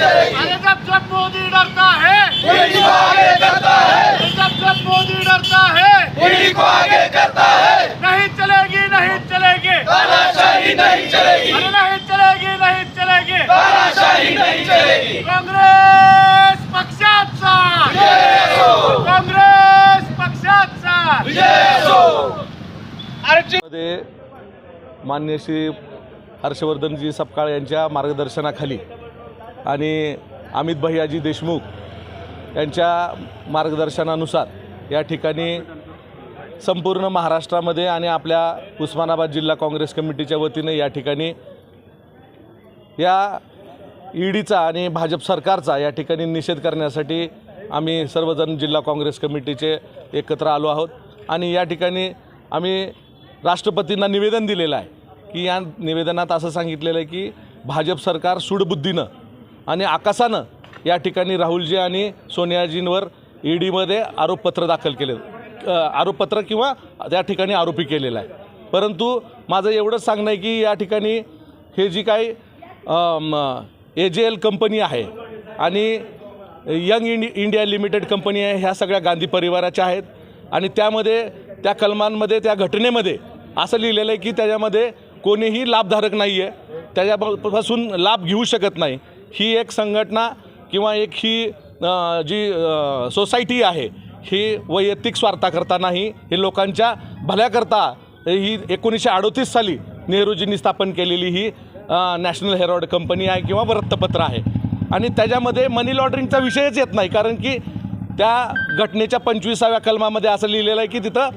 अरे जब जब मोदी डरता है को आगे करता है। जब जब मोदी डरता है को आगे करता है। नहीं चलेगी नहीं चलेगी। तानाशाही नहीं चलेगी। अरे नहीं चलेगी नहीं चलेगी। तानाशाही नहीं चलेगी। काँग्रेस पक्षाचा असो काँग्रेस पक्षाचा विजय असो मध्ये मान्य श्री हर्षवर्धनजी सपकाळ यांच्या मार्गदर्शनाखाली आणि अमित भैयाजी देशमुख यांच्या मार्गदर्शनानुसार या ठिकाणी संपूर्ण महाराष्ट्रामध्ये आणि आपल्या उस्मानाबाद जिल्हा काँग्रेस कमिटीच्या वतीने या ठिकाणी या ईडीचा आणि भाजप सरकारचा या ठिकाणी निषेध करण्यासाठी आम्ही सर्वजण जिल्हा काँग्रेस कमिटीचे एकत्र आलो आहोत. आणि या ठिकाणी आम्ही राष्ट्रपतींना निवेदन दिलेलं आहे. की या निवेदनात असं सांगितलेलं आहे की भाजप सरकार सूडबुद्धीनं आणि आकाशानं या ठिकाणी राहुलजी आणि सोनियाजींवर ईडीमध्ये आरोपपत्र दाखल केले. आरोपपत्र किंवा त्या ठिकाणी आरोपी केलेला आहे. परंतु माझं एवढंच सांगणं आहे की या ठिकाणी हे जी काही ए जे एल कंपनी आहे आणि young India India limited company आहे ह्या सगळ्या गांधी परिवाराच्या आहेत आणि त्यामध्ये त्या कलमांमध्ये त्या घटनेमध्ये असं लिहिलेलं आहे की त्याच्यामध्ये कोणीही लाभधारक नाही आहे त्याच्यापासून लाभ घेऊ शकत नाही. ही एक संघटना किंवा एक ही जी सोसायटी आहे ही वैयक्तिक स्वार्थाकरता नाही हे लोकांच्या भल्याकरता ही एकोणीसशे अडोतीस साली नेहरूजींनी स्थापन केलेली ही नॅशनल हेरॉड कंपनी आहे किंवा वृत्तपत्र आहे. आणि त्याच्यामध्ये मनी लॉन्ड्रिंगचा विषयच येत नाही कारण की त्या घटनेच्या पंचवीसाव्या कलमामध्ये असं लिहिलेलं आहे की तिथं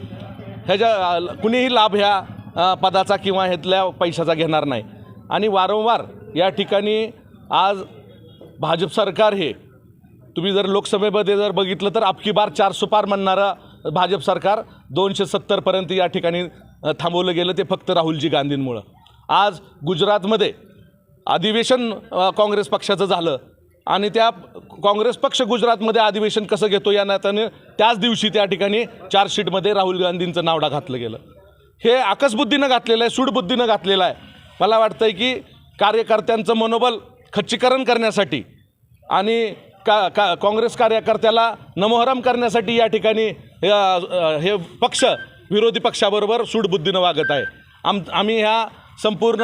ह्याच्या कुणीही लाभ ह्या पदाचा किंवा ह्यातल्या पैशाचा घेणार नाही. आणि वारंवार या ठिकाणी आज भाजप सरकार हे तुम्ही जर लोकसभेमध्ये जर बघितलं तर अबकी बार चार सुपार म्हणणारं भाजप सरकार दोनशे सत्तरपर्यंत या ठिकाणी थांबवलं गेलं ते फक्त राहुलजी गांधींमुळं. आज गुजरातमध्ये अधिवेशन काँग्रेस पक्षाचं झालं आणि त्या काँग्रेस पक्ष गुजरातमध्ये अधिवेशन कसं घेतो या नात्याने त्याच दिवशी त्या ठिकाणी चार्जशीटमध्ये राहुल गांधींचं नावडा घातलं गेलं. हे आकसबुद्धीनं घातलेलं आहे सूडबुद्धीनं घातलेलं आहे. मला वाटतं आहे की कार्यकर्त्यांचं मनोबल खच्चीकरण करण्यासाठी आणि का का काँग्रेस कार्यकर्त्याला नमोहरम करण्यासाठी या ठिकाणी हे, पक्ष विरोधी पक्षाबरोबर सूडबुद्धीनं वागत आहे. आम आम्ही ह्या संपूर्ण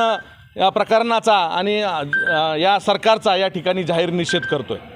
या प्रकरणाचा आणि या सरकारचा या ठिकाणी जाहीर निषेध करतो आहे